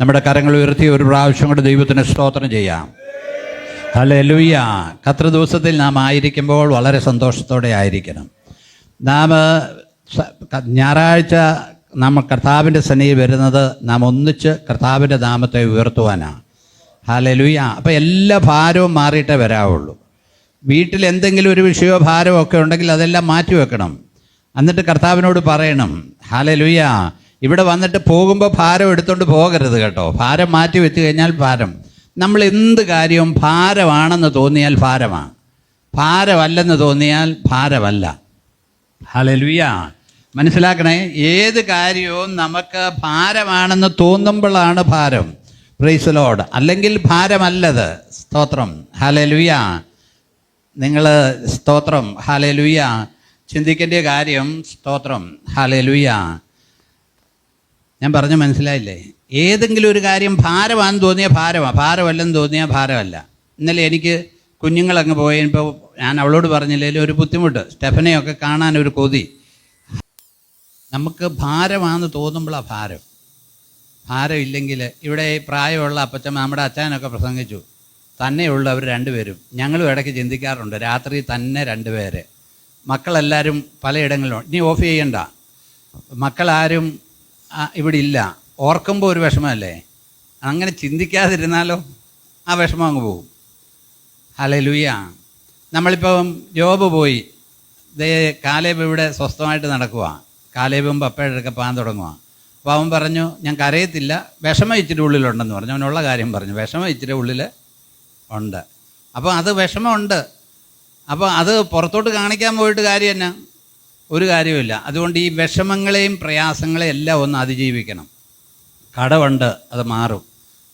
നമ്മുടെ കരങ്ങൾ ഉയർത്തി ഒരു പ്രാവശ്യം കൊണ്ട് ദൈവത്തിന് സ്തോത്രം ചെയ്യാം. ഹലേ ലൂയ കത്ര ദിവസത്തിൽ നാം ആയിരിക്കുമ്പോൾ വളരെ സന്തോഷത്തോടെ ആയിരിക്കണം. നാം ഞായറാഴ്ച നമ്മൾ കർത്താവിന്റെ സന്നിധി വരുന്നത് നാം ഒന്നിച്ച് കർത്താവിന്റെ നാമത്തെ ഉയർത്തുവാനാണ് ഹലേ ലൂയ അപ്പോൾ എല്ലാ ഭാരവും മാറിയിട്ടേ വരാവുള്ളൂ. വീട്ടിൽ എന്തെങ്കിലും ഒരു വിഷയമോ ഭാരമോ ഒക്കെ ഉണ്ടെങ്കിൽ അതെല്ലാം മാറ്റി വെക്കണം. എന്നിട്ട് കർത്താവിനോട് പറയണം ഹലോ ലുയ്യ ഇവിടെ വന്നിട്ട് പോകുമ്പോൾ ഭാരം എടുത്തുകൊണ്ട് പോകരുത് കേട്ടോ. ഭാരം മാറ്റി വെച്ച് കഴിഞ്ഞാൽ ഭാരം. നമ്മൾ എന്ത് കാര്യവും ഭാരമാണെന്ന് തോന്നിയാൽ ഭാരമാണ്. ഭാരമല്ലെന്ന് തോന്നിയാൽ ഭാരമല്ല. ഹലലുയ മനസ്സിലാക്കണേ? ഏത് കാര്യവും നമുക്ക് ഭാരമാണെന്ന് തോന്നുമ്പോഴാണ് ഭാരം. പ്രൈസ് ലോഡ് അല്ലെങ്കിൽ ഭാരമല്ലത്. സ്തോത്രം. ഹലലുയ നിങ്ങൾ സ്തോത്രം. ഹലലുയ ചിന്തിക്കേണ്ട കാര്യം സ്തോത്രം. ഹാലലുയ ഞാൻ പറഞ്ഞു മനസ്സിലായില്ലേ? ഏതെങ്കിലും ഒരു കാര്യം ഭാരമാണെന്ന് തോന്നിയാൽ ഭാരമാണ് ഭാരമല്ലെന്ന് തോന്നിയാൽ ഭാരമല്ല. ഇന്നലെ എനിക്ക് കുഞ്ഞുങ്ങളങ്ങ് പോയപ്പോൾ ഞാൻ അവളോട് പറഞ്ഞില്ലേലും ഒരു ബുദ്ധിമുട്ട്. സ്റ്റെഫനെയൊക്കെ കാണാൻ ഒരു കൊതി. നമുക്ക് ഭാരമാണെന്ന് തോന്നുമ്പോഴാണ് ഭാരം. ഭാരം ഇല്ലെങ്കിൽ ഇവിടെ പ്രായമുള്ള അപ്പച്ചമ്മ നമ്മുടെ അച്ഛനൊക്കെ പ്രസംഗിച്ചു. തന്നെയുള്ളവർ രണ്ടുപേരും. ഞങ്ങളും ഇടയ്ക്ക് ചിന്തിക്കാറുണ്ട്. രാത്രി തന്നെ രണ്ടുപേരെ. മക്കളെല്ലാവരും പലയിടങ്ങളിലും. ഇനി ഓഫ് ചെയ്യണ്ട. മക്കളാരും ഇവിടെ ഇല്ല. ഓർക്കുമ്പോൾ ഒരു വിഷമമല്ലേ? അങ്ങനെ ചിന്തിക്കാതിരുന്നാലോ ആ വിഷമം അങ്ങ് പോകും. ഹലേ ലുയ നമ്മളിപ്പം ജോബ് പോയി. ദേ കാലേബ് ഇവിടെ സ്വസ്ഥമായിട്ട് നടക്കുക കാലേബും പപ്പയുടെയൊക്കെ പാൻ തുടങ്ങുക അപ്പോൾ അവൻ പറഞ്ഞു ഞാൻ കരയത്തില്ല. വിഷമം ഇച്ചിരി ഉള്ളിലുണ്ടെന്ന് പറഞ്ഞു. അവനുള്ള കാര്യം പറഞ്ഞു. വിഷമം ഇച്ചിരി ഉള്ളിൽ ഉണ്ട്. അപ്പോൾ അത് വിഷമമുണ്ട്. അപ്പോൾ അത് പുറത്തോട്ട് കാണിക്കാൻ പോയിട്ട് കാര്യം എന്നാ? ഒരു കാര്യമില്ല അതുകൊണ്ട് ഈ വിഷമങ്ങളെയും പ്രയാസങ്ങളെയും എല്ലാം ഒന്ന് അതിജീവിക്കണം. കടമുണ്ട് അത് മാറും.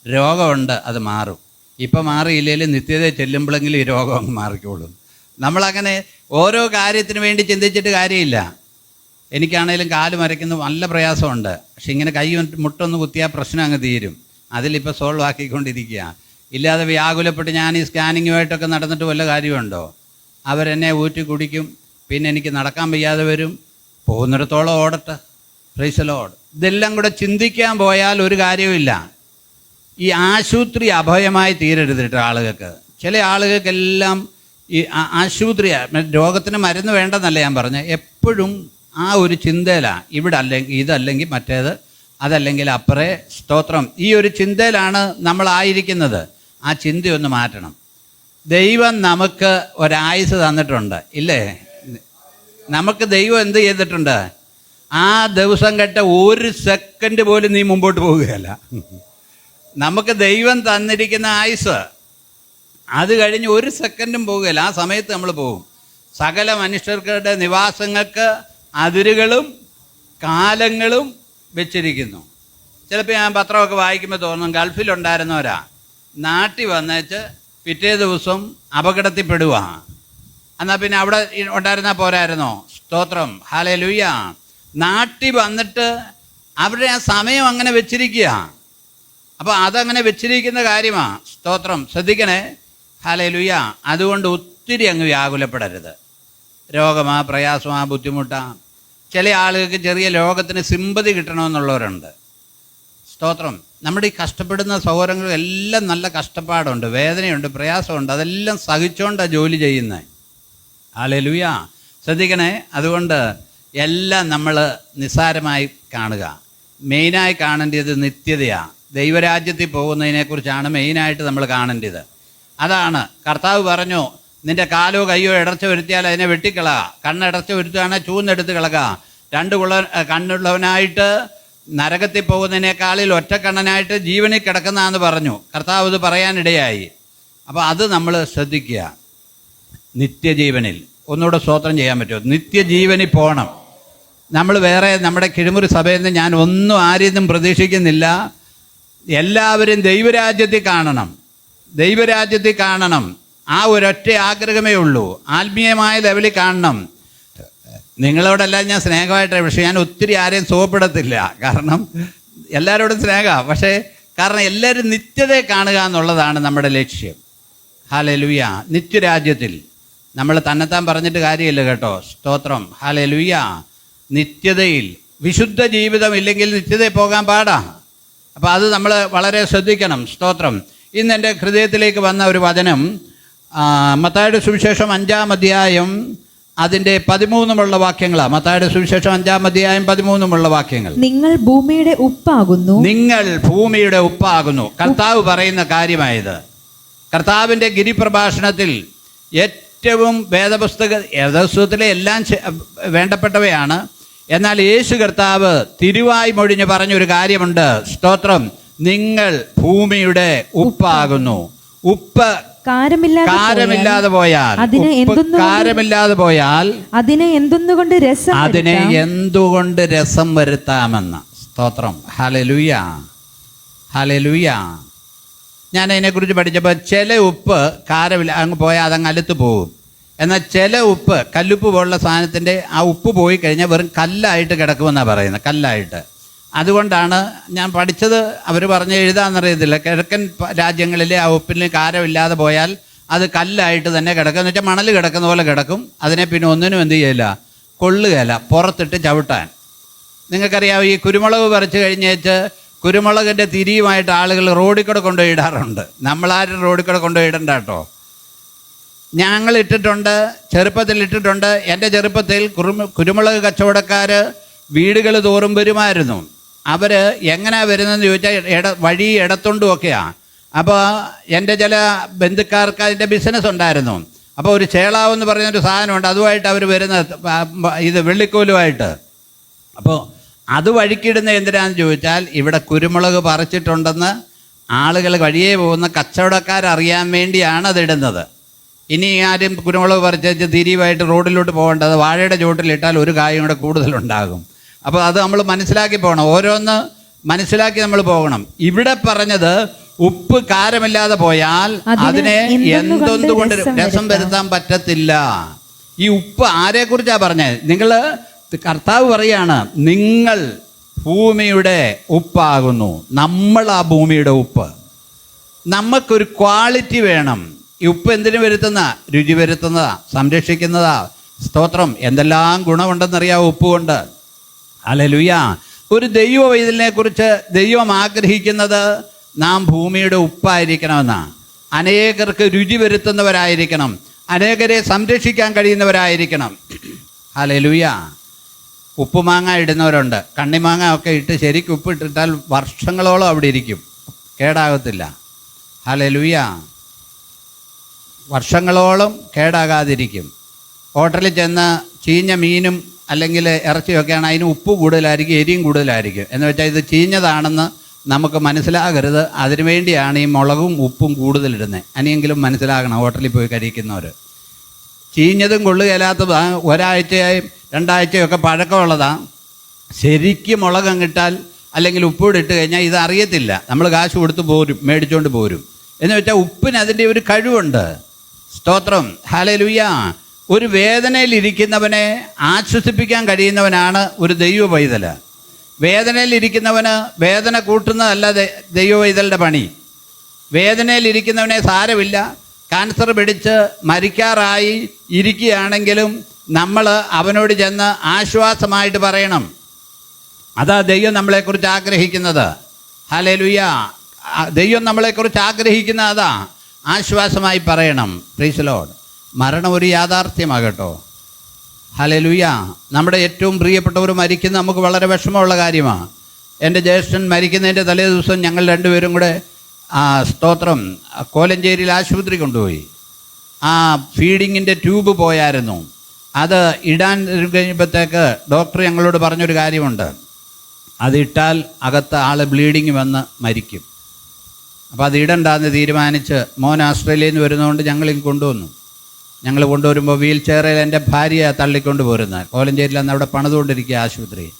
രോഗമുണ്ട് അത് മാറും. ഇപ്പം മാറിയില്ലെങ്കിൽ നിത്യത ചെല്ലുമ്പോഴെങ്കിലും ഈ രോഗം അങ്ങ് മാറിക്കോളും. നമ്മളങ്ങനെ ഓരോ കാര്യത്തിന് വേണ്ടി ചിന്തിച്ചിട്ട് കാര്യമില്ല. എനിക്കാണേലും കാൽ മരയ്ക്കുന്ന നല്ല പ്രയാസമുണ്ട്. പക്ഷെ ഇങ്ങനെ കൈ മുട്ടൊന്ന് കുത്തിയാൽ പ്രശ്നം അങ്ങ് തീരും. അതിലിപ്പോൾ സോൾവ് ആക്കിക്കൊണ്ടിരിക്കുക ഇല്ലാതെ വ്യാകുലപ്പെട്ട് ഞാൻ ഈ സ്കാനിങ്ങുമായിട്ടൊക്കെ നടന്നിട്ട് വല്ല കാര്യമുണ്ടോ? അവരെന്നെ ഊറ്റി കുടിക്കും. പിന്നെ എനിക്ക് നടക്കാൻ വയ്യാതെ വരും. പോകുന്നിടത്തോളം ഓടട്ടെ. പ്രൈസലോട് ഇതെല്ലാം കൂടെ ചിന്തിക്കാൻ പോയാൽ ഒരു കാര്യവുമില്ല. ഈ ആശുപത്രി അഭയമായി തീരരുത് കേട്ടോ ആളുകൾക്ക്. ചില ആളുകൾക്കെല്ലാം ഈ ആശുപത്രി രോഗത്തിന് മരുന്ന് വേണ്ടെന്നല്ല ഞാൻ പറഞ്ഞത് എപ്പോഴും ആ ഒരു ചിന്തയിലാണ് ഇവിടെ അല്ലെങ്കിൽ ഇതല്ലെങ്കിൽ മറ്റേത് അതല്ലെങ്കിൽ അപ്പറേ സ്തോത്രം. ഈ ഒരു ചിന്തയിലാണ് നമ്മളായിരിക്കുന്നത് ആ ചിന്തയൊന്ന് മാറ്റണം. ദൈവം നമുക്ക് ഒരായുസ് തന്നിട്ടുണ്ട്. ഇല്ലേ? നമുക്ക് ദൈവം എന്ത് ചെയ്തിട്ടുണ്ട്? ആ ദിവസം കെട്ട ഒരു സെക്കൻഡ് പോലും നീ മുമ്പോട്ട് പോവുകയല്ല. നമുക്ക് ദൈവം തന്നിരിക്കുന്ന ആയുസ് അത് കഴിഞ്ഞ് ഒരു സെക്കൻഡും പോവുകയില്ല. ആ സമയത്ത് നമ്മൾ പോകും. സകല മനുഷ്യർക്കുടെ നിവാസങ്ങൾക്ക് അതിരുകളും കാലങ്ങളും വെച്ചിരിക്കുന്നു. ചിലപ്പോൾ ഞാൻ പത്രമൊക്കെ വായിക്കുമ്പോൾ തോന്നും ഗൾഫിലുണ്ടായിരുന്നവരാ. നാട്ടിൽ വന്നേച്ച് പിറ്റേ ദിവസം അപകടത്തിൽപ്പെടുക എന്നാൽ പിന്നെ അവിടെ ഉണ്ടായിരുന്ന ഉണ്ടായിരുന്നാ പോരായിരുന്നോ? സ്തോത്രം. ഹാലേ ലുയ്യ നാട്ടി വന്നിട്ട് അവിടെ ആ സമയം അങ്ങനെ വെച്ചിരിക്കുക. അപ്പോൾ അതങ്ങനെ വെച്ചിരിക്കുന്ന കാര്യമാണ് സ്തോത്രം. ശ്രദ്ധിക്കണേ. ഹാലേ ലുയ്യ അതുകൊണ്ട് ഒത്തിരി അങ്ങ് വ്യാകുലപ്പെടരുത്. രോഗമാ പ്രയാസമാ ബുദ്ധിമുട്ടാ. ചില ആളുകൾക്ക് ചെറിയ ലോകത്തിന് സിമ്പതി കിട്ടണമെന്നുള്ളവരുണ്ട്. സ്തോത്രം. നമ്മുടെ ഈ കഷ്ടപ്പെടുന്ന സൗകര്യങ്ങളും എല്ലാം നല്ല കഷ്ടപ്പാടുണ്ട്. വേദനയുണ്ട് പ്രയാസമുണ്ട്. അതെല്ലാം സഹിച്ചുകൊണ്ടാണ് ജോലി ചെയ്യുന്നത് ആലെലുയ ശ്രദ്ധിക്കണേ അതുകൊണ്ട് എല്ലാം നമ്മൾ നിസ്സാരമായി കാണുക. മെയിനായി കാണേണ്ടത് നിത്യതയാണ് ദൈവരാജ്യത്തിൽ പോകുന്നതിനെക്കുറിച്ചാണ് മെയിനായിട്ട് നമ്മൾ കാണേണ്ടത്. അതാണ്. കർത്താവ് പറഞ്ഞു നിന്റെ കാലോ കയ്യോ ഇടർച്ച വരുത്തിയാൽ അതിനെ വെട്ടിക്കളക. കണ്ണിടർച്ച വരുത്തുകയാണെങ്കിൽ ചൂന്നെടുത്ത് കളക. രണ്ട് കുള്ള കണ്ണുള്ളവനായിട്ട് നരകത്തിൽ പോകുന്നതിനേക്കാളിൽ ഒറ്റക്കണ്ണനായിട്ട് ജീവനിൽ കിടക്കുന്നതെന്ന് പറഞ്ഞു. കർത്താവ് ഇത് പറയാനിടയായി. അപ്പോൾ അത് നമ്മൾ ശ്രദ്ധിക്കുക. നിത്യജീവനിൽ. ഒന്നുകൂടെ സ്തോത്രം ചെയ്യാൻ പറ്റുമോ? നിത്യജീവനിൽ പോകണം നമ്മൾ വേറെ നമ്മുടെ കിഴിമുറി സഭയിൽ നിന്ന് ഞാൻ ഒന്നും ആരിൽ നിന്നും പ്രതീക്ഷിക്കുന്നില്ല. എല്ലാവരും ദൈവരാജ്യത്തിൽ കാണണം. ദൈവരാജ്യത്തിൽ കാണണം. ആ ഒരൊറ്റ ആഗ്രഹമേ ഉള്ളൂ. ആത്മീയമായ ലെവലിൽ കാണണം. നിങ്ങളോടെല്ലാം ഞാൻ സ്നേഹമായിട്ട് പക്ഷേ ഞാൻ ഒത്തിരി ആരെയും സുഖപ്പെടത്തില്ല. കാരണം എല്ലാവരോടും സ്നേഹമാണ് പക്ഷേ കാരണം എല്ലാവരും നിത്യതയെ കാണുക എന്നുള്ളതാണ് നമ്മുടെ ലക്ഷ്യം. ഹാലലുയ നിത്യരാജ്യത്തിൽ നമ്മൾ തന്നെത്താൻ പറഞ്ഞിട്ട് കാര്യമില്ല കേട്ടോ. സ്തോത്രം. ഹാലെ ലുയ്യ നിത്യതയിൽ. വിശുദ്ധ ജീവിതം ഇല്ലെങ്കിൽ നിത്യതയിൽ പോകാൻ പാടാ. അപ്പോൾ അത് നമ്മൾ വളരെ ശ്രദ്ധിക്കണം. സ്തോത്രം. ഇന്ന് എന്റെ ഹൃദയത്തിലേക്ക് വന്ന ഒരു വചനം മത്തായുടെ സുവിശേഷം അഞ്ചാം അധ്യായം അതിന്റെ പതിമൂന്നുമുള്ള വാക്യങ്ങളാണ് മത്തായുടെ സുവിശേഷം അഞ്ചാം അധ്യായം പതിമൂന്നുമുള്ള വാക്യങ്ങൾ. നിങ്ങൾ ഭൂമിയുടെ ഉപ്പാകുന്നു. നിങ്ങൾ ഭൂമിയുടെ ഉപ്പാകുന്നു. കർത്താവ് പറയുന്ന കാര്യമായത്. കർത്താവിന്റെ ഗിരിപ്രഭാഷണത്തിൽ ഏറ്റവും വേദപുസ്തക വേദപുസ്തകത്തിലെ എല്ലാം വേണ്ടപ്പെട്ടവയാണ്. എന്നാൽ യേശു കർത്താവ് തിരുവായി മൊഴിഞ്ഞ് പറഞ്ഞൊരു കാര്യമുണ്ട്. സ്തോത്രം നിങ്ങൾ ഭൂമിയുടെ ഉപ്പാകുന്നു. ഉപ്പ് കാരമില്ലാതെ പോയാൽ അതിന് കാരമില്ലാതെ പോയാൽ അതിനെ എന്തൊന്നുകൊണ്ട് രസം അതിനെ? എന്തുകൊണ്ട് രസം വരുത്താമെന്ന്. സ്തോത്രം. ഹലലുയ ഹലലുയ ഞാൻ അതിനെക്കുറിച്ച് പഠിച്ചപ്പോൾ ചില ഉപ്പ് കാരമില്ല അങ്ങ് പോയാൽ അതങ്ങ് അലുത്ത് പോകും എന്നാൽ ചില ഉപ്പ് കല്ലുപ്പ് പോലുള്ള സാധനത്തിന്റെ ആ ഉപ്പ് പോയി കഴിഞ്ഞാൽ വെറും കല്ലായിട്ട് കിടക്കുമെന്നാണ് പറയുന്നത് കല്ലായിട്ട്. അതുകൊണ്ടാണ് ഞാൻ പഠിച്ചത് അവർ പറഞ്ഞ് എഴുതാമെന്നറിയത്തില്ല കിഴക്കൻ രാജ്യങ്ങളിലെ ആ ഉപ്പിന് കാരമില്ലാതെ പോയാൽ അത് കല്ലായിട്ട് തന്നെ കിടക്കും. എന്ന് വെച്ചാൽ മണൽ കിടക്കുന്ന പോലെ കിടക്കും. അതിനെ പിന്നെ ഒന്നിനും എന്ത് ചെയ്യില്ല കൊള്ളുകയില്ല പുറത്തിട്ട് ചവിട്ടാൻ. നിങ്ങൾക്കറിയാം ഈ കുരുമുളക് പറിച്ചു കഴിഞ്ഞേച്ച് കുരുമുളകിന്റെ തിരിയുമായിട്ട് ആളുകൾ റോഡിൽ കൂടെ കൊണ്ടുപോയിടാറുണ്ട് നമ്മളാരും റോഡിൽ കൂടെ കൊണ്ടുപോയിടണ്ട കേട്ടോ. ഞങ്ങൾ ഇട്ടിട്ടുണ്ട് ചെറുപ്പത്തിൽ ഇട്ടിട്ടുണ്ട്. എന്റെ ചെറുപ്പത്തിൽ കുറുമ കുരുമുളക് കച്ചവടക്കാർ വീടുകൾ തോറും വരുമായിരുന്നു. അവർ എങ്ങനെയാണ് വരുന്നതെന്ന് ചോദിച്ചാൽ ഇട വഴി ഇടത്തുണ്ടും ഒക്കെയാണ് അപ്പോൾ എന്റെ ചില ബന്ധുക്കാർക്ക് അതിന്റെ ബിസിനസ് ഉണ്ടായിരുന്നു. അപ്പോൾ ഒരു ചേളാവെന്ന് പറയുന്നൊരു സാധനമുണ്ട് അതുമായിട്ട് അവർ പ- ഇത് വെള്ളിക്കോലുമായിട്ട്. അപ്പോൾ അത് വഴിക്കിടുന്ന എന്തിനാന്ന് ചോദിച്ചാൽ ഇവിടെ കുരുമുളക് പറിച്ചിട്ടുണ്ടെന്ന് ആളുകൾ വഴിയേ പോകുന്ന കച്ചവടക്കാരറിയാൻ വേണ്ടിയാണ് അതിടുന്നത് ഇനി ആരും കുരുമുളക് പറിച്ച് തിരിവായിട്ട് റോഡിലോട്ട് പോകേണ്ടത് വാഴയുടെ ചുവട്ടിലിട്ടാൽ ഒരു കായും കൂടെ കൂടുതലുണ്ടാകും. അപ്പോൾ അത് നമ്മൾ മനസ്സിലാക്കി പോകണം. ഓരോന്ന് മനസ്സിലാക്കി നമ്മൾ പോകണം. ഇവിടെ പറഞ്ഞത് ഉപ്പ് കാരമില്ലാതെ പോയാൽ അതിനെ എന്തൊന്നുകൊണ്ട് രസം വരുത്താൻ പറ്റത്തില്ല. ഈ ഉപ്പ് ആരെക്കുറിച്ചാണ് പറഞ്ഞത് നിങ്ങൾ കർത്താവ് പറയാണ് നിങ്ങൾ ഭൂമിയുടെ ഉപ്പാകുന്നു. നമ്മൾ ആ ഭൂമിയുടെ ഉപ്പ്. നമുക്കൊരു ക്വാളിറ്റി വേണം. ഈ ഉപ്പ് എന്തിനു വരുത്തുന്ന? രുചി വരുത്തുന്നതാ സംരക്ഷിക്കുന്നതാ. സ്തോത്രം. എന്തെല്ലാം ഗുണമുണ്ടെന്നറിയാം ഉപ്പ് കൊണ്ട്? അലലുയ ഒരു ദൈവ ഇതിനെ കുറിച്ച് ദൈവം ആഗ്രഹിക്കുന്നത് നാം ഭൂമിയുടെ ഉപ്പായിരിക്കണമെന്നാണ് അനേകർക്ക് രുചി വരുത്തുന്നവരായിരിക്കണം. അനേകരെ സംരക്ഷിക്കാൻ കഴിയുന്നവരായിരിക്കണം. അലലുയ ഉപ്പുമാങ്ങ ഇടുന്നവരുണ്ട്. കണ്ണിമാങ്ങ ഒക്കെ ഇട്ട് ശരിക്കും ഉപ്പ് ഇട്ടിട്ടാൽ വർഷങ്ങളോളം അവിടെ ഇരിക്കും. കേടാകത്തില്ല. ഹലലുയ വർഷങ്ങളോളം കേടാകാതിരിക്കും. ഹോട്ടലിൽ ചെന്ന് ചീഞ്ഞ മീനും അല്ലെങ്കിൽ ഇറച്ചിയൊക്കെയാണ് അതിന് ഉപ്പ് കൂടുതലായിരിക്കും എരിയും കൂടുതലായിരിക്കും. എന്ന് വെച്ചാൽ ഇത് ചീഞ്ഞതാണെന്ന് നമുക്ക് മനസ്സിലാകരുത്. അതിനുവേണ്ടിയാണ് ഈ മുളകും ഉപ്പും കൂടുതലിടുന്നത് അനിയെങ്കിലും മനസ്സിലാകണം ഹോട്ടലിൽ പോയി കഴിക്കുന്നവർ ചീഞ്ഞതും കൊള്ളുകയില്ലാത്ത ഒരാഴ്ചയായും രണ്ടാഴ്ചയൊക്കെ പഴക്കമുള്ളതാണ് ശരിക്കും മുളക് അങ്ങിട്ടാൽ അല്ലെങ്കിൽ ഉപ്പൂടെ ഇട്ട് കഴിഞ്ഞാൽ ഇത് അറിയത്തില്ല. നമ്മൾ കാശ് കൊടുത്ത് പോരും മേടിച്ചുകൊണ്ട് പോരും. എന്ന് വെച്ചാൽ ഉപ്പിന് അതിന്റെ ഒരു കഴിവുണ്ട്. സ്തോത്രം. ഹാലലുയ്യ ഒരു വേദനയിലിരിക്കുന്നവനെ ആശ്വസിപ്പിക്കാൻ കഴിയുന്നവനാണ് ഒരു ദൈവ പൈതൽ വേദനയിലിരിക്കുന്നവന് വേദന കൂട്ടുന്നതല്ല ദൈവ പൈതലിന്റെ പണി. വേദനയിലിരിക്കുന്നവനെ സാരമില്ല. ക്യാൻസർ പിടിച്ച് മരിക്കാറായി ഇരിക്കുകയാണെങ്കിലും നമ്മൾ അവനോട് ചെന്ന് ആശ്വാസമായിട്ട് പറയണം. അതാ ദൈവം നമ്മളെക്കുറിച്ച് ആഗ്രഹിക്കുന്നത്. ഹലലുയ ദൈവം നമ്മളെക്കുറിച്ച് ആഗ്രഹിക്കുന്ന അതാ. ആശ്വാസമായി പറയണം. പ്രീസലോഡ് മരണം ഒരു യാഥാർത്ഥ്യമാകട്ടോ ഹലലുയ നമ്മുടെ ഏറ്റവും പ്രിയപ്പെട്ടവർ മരിക്കുന്ന നമുക്ക് വളരെ വിഷമമുള്ള കാര്യമാണ് എന്റെ ജ്യേഷ്ഠൻ മരിക്കുന്നതിന്റെ തലേ ദിവസം ഞങ്ങൾ രണ്ടുപേരും കൂടെ ആ സ്തോത്രം കോലഞ്ചേരിയിൽ ആശുപത്രി കൊണ്ടുപോയി. ആ ഫീഡിങ്ങിന്റെ ട്യൂബ് പോയായിരുന്നു. അത് ഇടാൻ കഴിഞ്ഞപ്പോഴത്തേക്ക് ഡോക്ടർ ഞങ്ങളോട് പറഞ്ഞൊരു കാര്യമുണ്ട്. അതിട്ടാൽ അകത്ത് ആൾ ബ്ലീഡിങ് വന്ന് മരിക്കും. അപ്പോൾ അത് ഇടണ്ടെന്ന് തീരുമാനിച്ച് മോൻ ഓസ്ട്രേലിയയിൽ നിന്ന് വരുന്നതുകൊണ്ട് ഞങ്ങളിങ്ങ് കൊണ്ടുവന്നു. ഞങ്ങൾ കൊണ്ടുവരുമ്പോൾ വീൽ ചെയറിൽ എന്റെ ഭാര്യ തള്ളിക്കൊണ്ട് പോരുന്നത് കോലഞ്ചേരിയിൽ അന്ന് അവിടെ പണിതുകൊണ്ടിരിക്കുക ആശുപത്രി.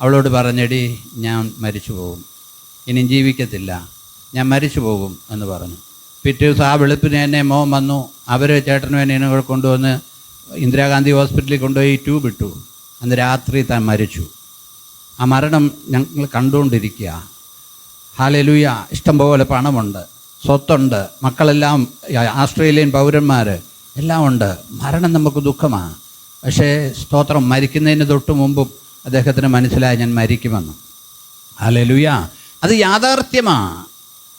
അവളോട് പറഞ്ഞടി ഞാൻ മരിച്ചു പോകും ഇനിയും ജീവിക്കത്തില്ല. ഞാൻ മരിച്ചു പോകും എന്ന് പറഞ്ഞു. പിറ്റേ ദിവസം ആ വെളുപ്പിന് തന്നെ മോൻ വന്നു. അവർ ചേട്ടനും എന്നെ കൊണ്ടുവന്ന് ഇന്ദിരാഗാന്ധി ഹോസ്പിറ്റലിൽ കൊണ്ടുപോയി ട്യൂബ് ഇട്ടു. അന്ന് രാത്രി താൻ മരിച്ചു. ആ മരണം ഞങ്ങൾ കണ്ടുകൊണ്ടിരിക്കുക. ഹാലലൂയ ഇഷ്ടംപോലെ പണമുണ്ട്. സ്വത്തുണ്ട്. മക്കളെല്ലാം ആസ്ട്രേലിയൻ പൗരന്മാർ എല്ലാം ഉണ്ട്. മരണം നമുക്ക് ദുഃഖമാണ് പക്ഷേ സ്തോത്രം മരിക്കുന്നതിന് തൊട്ട് മുമ്പും അദ്ദേഹത്തിന് മനസ്സിലായി ഞാൻ മരിക്കുമെന്ന്. ഹാലലൂയ അത് യാഥാർത്ഥ്യമാണ്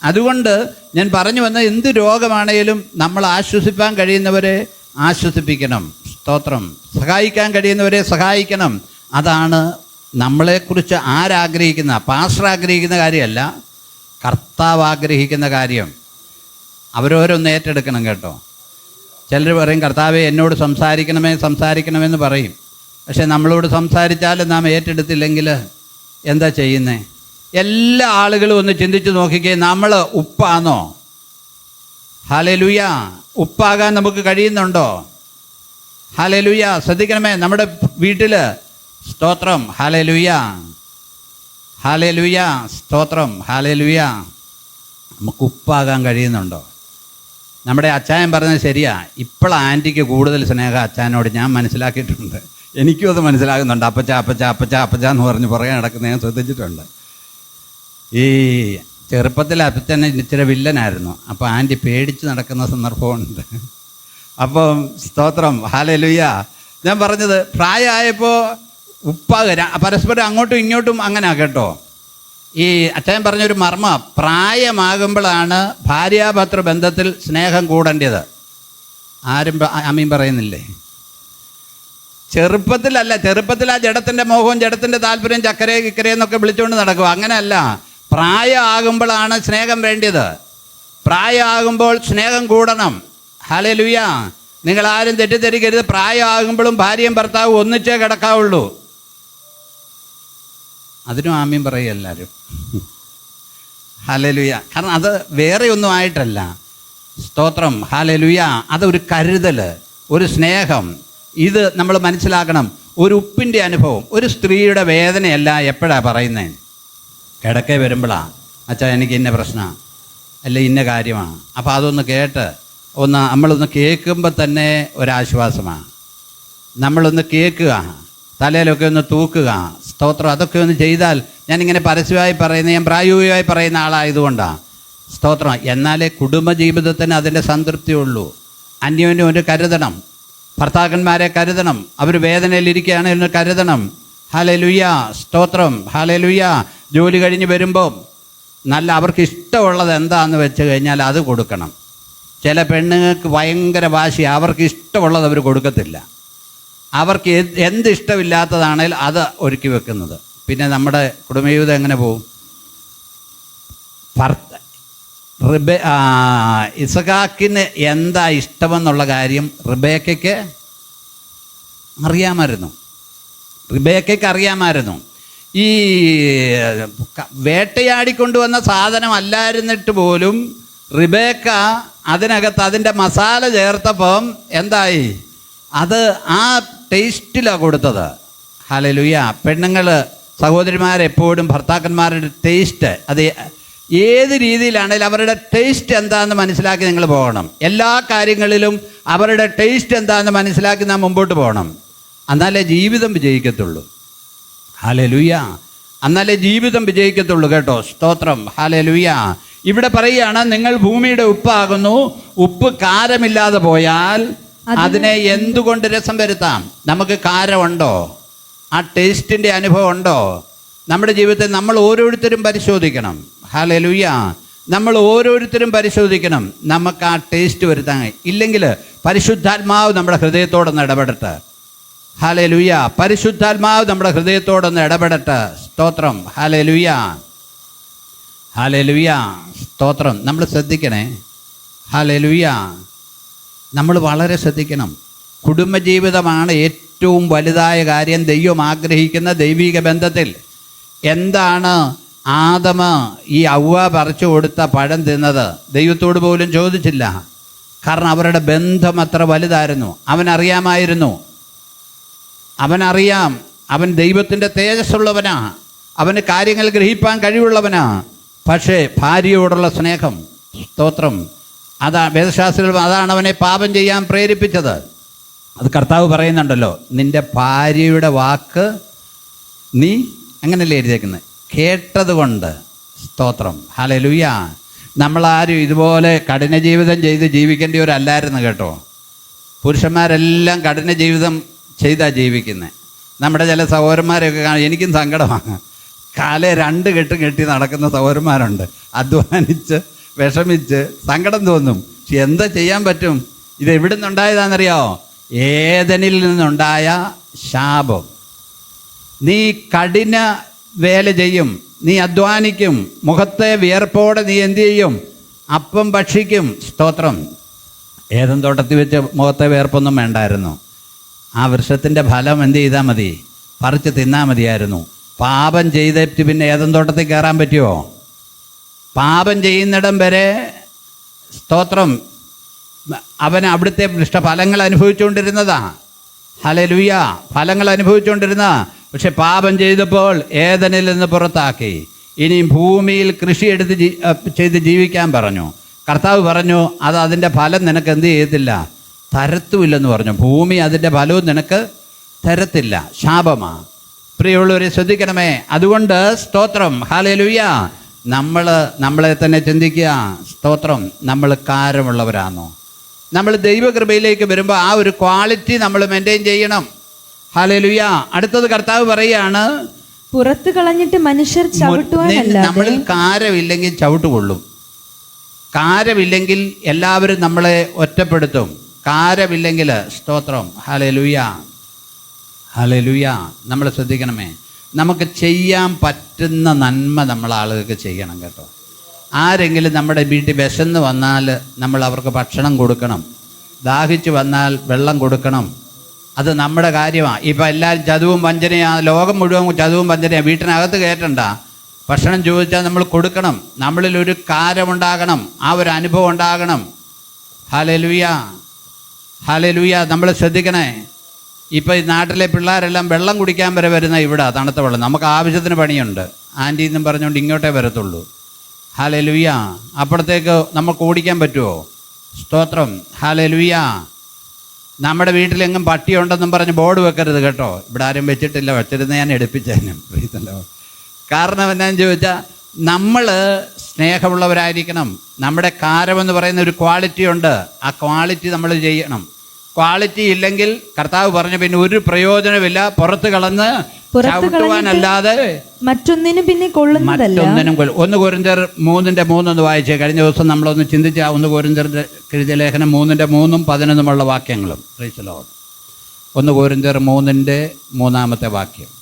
അതുകൊണ്ട് ഞാൻ പറഞ്ഞു വന്ന എന്ത് രോഗമാണേലും നമ്മൾ ആശ്വസിപ്പാൻ കഴിയുന്നവരെ ആശ്വസിപ്പിക്കണം. സ്തോത്രം. സഹായിക്കാൻ കഴിയുന്നവരെ സഹായിക്കണം. അതാണ് നമ്മളെക്കുറിച്ച് ആരാഗ്രഹിക്കുന്ന പാസ്റ്റർ ആഗ്രഹിക്കുന്ന കാര്യമല്ല കർത്താവ് ആഗ്രഹിക്കുന്ന കാര്യം. അവരോരൊന്ന് ഏറ്റെടുക്കണം കേട്ടോ. ചിലർ പറയും കർത്താവെ എന്നോട് സംസാരിക്കണമേ സംസാരിക്കണമെന്ന് പറയും. പക്ഷെ നമ്മളോട് സംസാരിച്ചാലും നാം ഏറ്റെടുത്തില്ലെങ്കിൽ എന്താ ചെയ്യുന്നേ? എല്ലാ ആളുകളും ഒന്ന് ചിന്തിച്ച് നോക്കിക്കേ നമ്മൾ ഉപ്പാണോ ഹലലുയ ഉപ്പാകാൻ നമുക്ക് കഴിയുന്നുണ്ടോ? ഹലലുയ ശ്രദ്ധിക്കണമേ നമ്മുടെ വീട്ടിൽ സ്തോത്രം. ഹലലുയ ഹലലുയ സ്തോത്രം. ഹലലുയ നമുക്ക് ഉപ്പാകാൻ കഴിയുന്നുണ്ടോ? നമ്മുടെ അച്ചായൻ പറഞ്ഞത് ശരിയാ. ഇപ്പോൾ ആന്റിക്ക് കൂടുതൽ സ്നേഹം അച്ചായനോട് ഞാൻ മനസ്സിലാക്കിയിട്ടുണ്ട്. എനിക്കും അത് മനസ്സിലാകുന്നുണ്ട്. അപ്പച്ച അപ്പച്ച അപ്പച്ച അപ്പച്ച എന്ന് പറഞ്ഞ് പുറകെ നടക്കുന്ന ഞാൻ ശ്രദ്ധിച്ചിട്ടുണ്ട്. ഈ ചെറുപ്പത്തിൽ അപ്പച്ചൻ ഇച്ചിരി വില്ലനായിരുന്നു. അപ്പോൾ ആന്റി പേടിച്ച് നടക്കുന്ന സന്ദർഭമുണ്ട്. അപ്പം സ്തോത്രം. ഹാലലുയ്യ ഞാൻ പറഞ്ഞത് പ്രായമായപ്പോൾ ഉപ്പാക പരസ്പരം അങ്ങോട്ടും ഇങ്ങോട്ടും അങ്ങനെ കേട്ടോ. ഈ അച്ഛൻ പറഞ്ഞൊരു മർമ്മ പ്രായമാകുമ്പോഴാണ് ഭാര്യാഭർത്തൃ ബന്ധത്തിൽ സ്നേഹം കൂടേണ്ടത്. ആരും അമ്മീൻ പറയുന്നില്ലേ? ചെറുപ്പത്തിലല്ല ചെറുപ്പത്തിൽ ആ ജഡത്തിന്റെ മോഹവും ജഡത്തിന്റെ താല്പര്യം ചക്കരെ കിക്കരെ എന്നൊക്കെ വിളിച്ചുകൊണ്ട് നടക്കുക അങ്ങനെയല്ല. പ്രായമാകുമ്പോഴാണ് സ്നേഹം വേണ്ടത് പ്രായമാകുമ്പോൾ സ്നേഹം കൂടണം. ഹലേ ലുയ നിങ്ങൾ ആരും തെറ്റിദ്ധരിക്കരുത്. പ്രായമാകുമ്പോഴും ഭാര്യയും ഭർത്താവും ഒന്നിച്ചേ കിടക്കാവുള്ളൂ. അതിനും ആമ്യം പറയും എല്ലാവരും. ഹാലലുയ കാരണം അത് വേറെ ഒന്നും ആയിട്ടല്ല. സ്തോത്രം. ഹാലലുയ അതൊരു കരുതൽ ഒരു സ്നേഹം. ഇത് നമ്മൾ മനസ്സിലാക്കണം. ഒരു ഉപ്പിന്റെ അനുഭവം. ഒരു സ്ത്രീയുടെ വേദനയല്ല എപ്പോഴാണ് പറയുന്നത്? കിടക്കെ വരുമ്പോഴാണ് അച്ഛാ എനിക്ക് ഇന്ന പ്രശ്നമാണ് അല്ല ഇന്ന കാര്യമാണ്. അപ്പോൾ അതൊന്ന് കേട്ട് ഒന്ന് നമ്മളൊന്ന് കേൾക്കുമ്പോൾ തന്നെ ഒരാശ്വാസമാണ് നമ്മളൊന്ന് കേൾക്കുക തലയിലൊക്കെ ഒന്ന് തൂക്കുക സ്തോത്രം അതൊക്കെ ഒന്ന് ചെയ്താൽ ഞാനിങ്ങനെ പരസ്യമായി പറയുന്ന ഞാൻ പ്രായോഗികമായി പറയുന്ന ആളായതുകൊണ്ടാണ് സ്തോത്രം എന്നാലേ കുടുംബജീവിതത്തിന് അതിന്റെ സംതൃപ്തിയുള്ളൂ അന്യോന്യം ഒരു കരുതണം. ഭർത്താക്കന്മാരെ കരുതണം. അവർ വേദനയിലിരിക്കുകയാണെങ്കിൽ ഒന്ന് കരുതണം. ഹാലലുയ്യ സ്തോത്രം ഹാലലുയ്യ ജോലി കഴിഞ്ഞ് വരുമ്പോൾ നല്ല അവർക്ക് ഇഷ്ടമുള്ളത് എന്താണെന്ന് വെച്ച് കഴിഞ്ഞാൽ അത് കൊടുക്കണം. ചില പെണ്ണുങ്ങൾക്ക് ഭയങ്കര വാശി അവർക്ക് ഇഷ്ടമുള്ളത് അവർ കൊടുക്കത്തില്ല. അവർക്ക് എന്ത് ഇഷ്ടമില്ലാത്തതാണേൽ അത് ഒരുക്കി വെക്കുന്നത്. പിന്നെ നമ്മുടെ കുടുംബജീവിതം എങ്ങനെ പോവും ഭർത്ത റിബെ ആ, ഇസഹാക്കിന് എന്താ ഇഷ്ടമെന്നുള്ള കാര്യം റിബേക്കയ്ക്ക് അറിയാമായിരുന്നു. റിബേക്കയ്ക്ക് അറിയാമായിരുന്നു. ഈ വേട്ടയാടിക്കൊണ്ടുവന്ന സാധനമല്ലായിരുന്നിട്ട് പോലും റിബേക്ക അതിനകത്ത് അതിന്റെ മസാല ചേർത്തപ്പം എന്തായി? അത് ആ ടേസ്റ്റിലാണ് കൊടുത്തത്. ഹലലുയ പെണ്ണുങ്ങൾ സഹോദരിമാരെപ്പോഴും ഭർത്താക്കന്മാരുടെ ടേസ്റ്റ് അത് ഏത് രീതിയിലാണെങ്കിലും അവരുടെ ടേസ്റ്റ് എന്താണെന്ന് മനസ്സിലാക്കി നിങ്ങൾ പോകണം. എല്ലാ കാര്യങ്ങളിലും അവരുടെ ടേസ്റ്റ് എന്താണെന്ന് മനസ്സിലാക്കി നാം മുമ്പോട്ട് പോകണം. എന്നാലേ ജീവിതം വിജയിക്കത്തുള്ളൂ. ഹാലലുയ. എന്നാലേ ജീവിതം വിജയിക്കത്തുള്ളൂ കേട്ടോ. സ്തോത്രം. ഹാലലുയ. ഇവിടെ പറയുകയാണ് നിങ്ങൾ ഭൂമിയുടെ ഉപ്പാകുന്നു. ഉപ്പ് കാരമില്ലാതെ പോയാൽ അതിനെ എന്തുകൊണ്ട് രസം വരുത്താം? നമുക്ക് കാരമുണ്ടോ? ആ ടേസ്റ്റിന്റെ അനുഭവം ഉണ്ടോ? നമ്മുടെ ജീവിതത്തിൽ നമ്മൾ ഓരോരുത്തരും പരിശോധിക്കണം. ഹാലലുയ. നമ്മൾ ഓരോരുത്തരും പരിശോധിക്കണം. നമുക്ക് ആ ടേസ്റ്റ് വരുത്താൻ ഇല്ലെങ്കിൽ പരിശുദ്ധാത്മാവ് നമ്മുടെ ഹൃദയത്തോടൊന്ന് ഇടപെടട്ടെ. ഹാലേ ലുയ്യ പരിശുദ്ധാത്മാവ് നമ്മുടെ ഹൃദയത്തോടൊന്ന് ഇടപെടട്ടെ. സ്തോത്രം. ഹാലേ ലുയ്യ ഹാലേ ലുയ്യ സ്തോത്രം. നമ്മൾ ശ്രദ്ധിക്കണേ. ഹാലേ ലുയ്യ നമ്മൾ വളരെ ശ്രദ്ധിക്കണം. കുടുംബജീവിതമാണ് ഏറ്റവും വലുതായ കാര്യം ദൈവം ആഗ്രഹിക്കുന്ന ദൈവിക ബന്ധത്തിൽ. എന്താണ് ആദമ ഈ ഔവ പറിച്ചു കൊടുത്ത പഴം തിന്നത്? ദൈവത്തോട് പോലും ചോദിച്ചില്ല. കാരണം അവരുടെ ബന്ധം അത്ര വലുതായിരുന്നു. അവനറിയാമായിരുന്നു. അവനറിയാം. അവൻ ദൈവത്തിന്റെ തേജസ്സുള്ളവനാ. അവന് കാര്യങ്ങൾ ഗ്രഹിപ്പാൻ കഴിവുള്ളവനാ. പക്ഷേ ഭാര്യയോടുള്ള സ്നേഹം സ്തോത്രം അതാ വേദശാസ്ത്രികൾ അതാണ് അവനെ പാപം ചെയ്യാൻ പ്രേരിപ്പിച്ചത്. അത് കർത്താവ് പറയുന്നുണ്ടല്ലോ നിന്റെ ഭാര്യയുടെ വാക്ക് നീ അങ്ങനല്ലേ എഴുതിയേക്കുന്നത്? കേട്ടതുകൊണ്ട് സ്തോത്രം. ഹലലുയ നമ്മളാരും ഇതുപോലെ കഠിന ജീവിതം ചെയ്ത് ജീവിക്കേണ്ടിയവരല്ലായിരുന്നു കേട്ടോ. പുരുഷന്മാരെല്ലാം കഠിന ജീവിതം ചെയ്താ ജീവിക്കുന്നത് നമ്മുടെ ചില സഹോദരന്മാരെയൊക്കെ കാണാൻ എനിക്കും സങ്കടമാണ്. കാലെ രണ്ട് കെട്ട് കെട്ടി നടക്കുന്ന സഹോദരന്മാരുണ്ട്. അധ്വാനിച്ച് വിഷമിച്ച് സങ്കടം തോന്നും. പക്ഷെ എന്താ ചെയ്യാൻ പറ്റും? ഇത് എവിടെ നിന്നുണ്ടായതാണെന്നറിയാമോ ഏതനിൽ നിന്നുണ്ടായ ശാപം. നീ കഠിന വേല ചെയ്യും. നീ അധ്വാനിക്കും. മുഖത്തെ വിയർപ്പോടെ നീ എന്തു ചെയ്യും? അപ്പം ഭക്ഷിക്കും. സ്തോത്രം. ഏതെന്തോട്ടത്തിൽ തോട്ടത്തിൽ വെച്ച് മുഖത്തെ വിയർപ്പൊന്നും വേണ്ടായിരുന്നു. ആ വൃക്ഷത്തിന്റെ ഫലം എന്ത് ചെയ്താൽ മതി? പറിച്ച് തിന്നാൽ മതിയായിരുന്നു. പാപം ചെയ്തിട്ട് പിന്നെ ഏതും തോട്ടത്തിൽ കയറാൻ പറ്റുമോ പാപം ചെയ്യുന്നിടം വരെ സ്തോത്രം. അവൻ അവിടുത്തെ ഇഷ്ടഫലങ്ങൾ അനുഭവിച്ചുകൊണ്ടിരുന്നതാ. ഹലലുയ ഫലങ്ങൾ അനുഭവിച്ചുകൊണ്ടിരുന്ന പക്ഷെ പാപം ചെയ്തപ്പോൾ ഏതനിൽ നിന്ന് പുറത്താക്കി. ഇനി ഭൂമിയിൽ കൃഷി എടുത്ത് ചെയ്ത് ജീവിക്കാൻ പറഞ്ഞു. കർത്താവ് പറഞ്ഞു അത് അതിന്റെ ഫലം നിനക്ക് എന്ത് ചെയ്യത്തില്ല. തരത്തുമില്ലെന്ന് പറഞ്ഞു. ഭൂമി അതിന്റെ ഫലവും നിനക്ക് തരത്തില്ല. ശാപമാ. പ്രിയമുള്ളവരെ ശ്രദ്ധിക്കണമേ. അതുകൊണ്ട് സ്തോത്രം. ഹാലലുയ്യ നമ്മൾ നമ്മളെ തന്നെ ചിന്തിക്കുക. സ്തോത്രം. നമ്മൾ കാരമുള്ളവരാണോ നമ്മൾ ദൈവകൃപയിലേക്ക് വരുമ്പോൾ ആ ഒരു ക്വാളിറ്റി നമ്മൾ മെയിന്റെയിൻ ചെയ്യണം. ഹാലലുയ്യ അടുത്തത് കർത്താവ് പറയാണ് പുറത്തു കളഞ്ഞിട്ട് മനുഷ്യർ നമ്മളിൽ കാരമില്ലെങ്കിൽ ചവിട്ടുകൊള്ളും. കാരമില്ലെങ്കിൽ എല്ലാവരും നമ്മളെ ഒറ്റപ്പെടുത്തും. കാരമില്ലെങ്കിൽ സ്തോത്രം. ഹലലുയ ഹലലുയ നമ്മൾ ശ്രദ്ധിക്കണമേ. നമുക്ക് ചെയ്യാൻ പറ്റുന്ന നന്മ നമ്മൾ ആളുകൾക്ക് ചെയ്യണം കേട്ടോ. ആരെങ്കിലും നമ്മുടെ വീട്ടിൽ വിശന്ന് വന്നാൽ നമ്മൾ അവർക്ക് ഭക്ഷണം കൊടുക്കണം. ദാഹിച്ച് വന്നാൽ വെള്ളം കൊടുക്കണം. അത് നമ്മുടെ കാര്യമാണ് ഇപ്പം എല്ലാവരും ചതുവും വഞ്ചനയാണ് ലോകം മുഴുവൻ ചതുവും വഞ്ചനയാണ് വീട്ടിനകത്ത് കയറ്റണ്ട. ഭക്ഷണം ചോദിച്ചാൽ നമ്മൾ കൊടുക്കണം. നമ്മളിൽ ഒരു കാരമുണ്ടാകണം. ആ ഒരു അനുഭവം ഉണ്ടാകണം. ഹാലലുയ ഹാലലുയ നമ്മൾ ശ്രദ്ധിക്കണേ. ഇപ്പം ഈ നാട്ടിലെ പിള്ളേരെല്ലാം വെള്ളം കുടിക്കാൻ വരെ വരുന്ന ഇവിടെ തണുത്ത വെള്ളം. നമുക്ക് ആവശ്യത്തിന് പണിയുണ്ട്. ആന്റി എന്നും പറഞ്ഞുകൊണ്ട് ഇങ്ങോട്ടേ വരത്തുള്ളൂ. ഹാലലുയ അപ്പുറത്തേക്ക് നമുക്ക് ഓടിക്കാൻ പറ്റുമോ സ്തോത്രം. ഹാലലുയ നമ്മുടെ വീട്ടിലെങ്ങും പട്ടിയുണ്ടെന്നും പറഞ്ഞ് ബോർഡ് വെക്കരുത് കേട്ടോ. ഇവിടെ ആരും വെച്ചിട്ടില്ല വെച്ചിരുന്ന ഞാൻ എടുപ്പിച്ചേനും. കാരണം എന്നാന്ന് ചോദിച്ചാൽ നമ്മൾ സ്നേഹമുള്ളവരായിരിക്കണം. നമ്മുടെ കാരമെന്ന് പറയുന്ന ഒരു ക്വാളിറ്റി ഉണ്ട്. ആ ക്വാളിറ്റി നമ്മൾ ചെയ്യണം. ക്വാളിറ്റി ഇല്ലെങ്കിൽ കർത്താവ് പറഞ്ഞ പിന്നെ ഒരു പ്രയോജനമില്ല പുറത്ത് കളഞ്ഞ് ചവിട്ടുവാനല്ലാതെ മറ്റൊന്നിനും പിന്നെ മറ്റൊന്നിനും ഒന്ന് കോരിന്തർ മൂന്നിന്റെ മൂന്നൊന്ന് വായിച്ചേ. കഴിഞ്ഞ ദിവസം നമ്മളൊന്ന് ചിന്തിച്ച ഒന്ന് കോരിന്തറിന്റെ കൃതി ലേഖനം മൂന്നിന്റെ മൂന്നും പതിനൊന്നുമുള്ള വാക്യങ്ങളും. ഒന്ന് കോരിന്തർ മൂന്നിന്റെ മൂന്നാമത്തെ വാക്യം.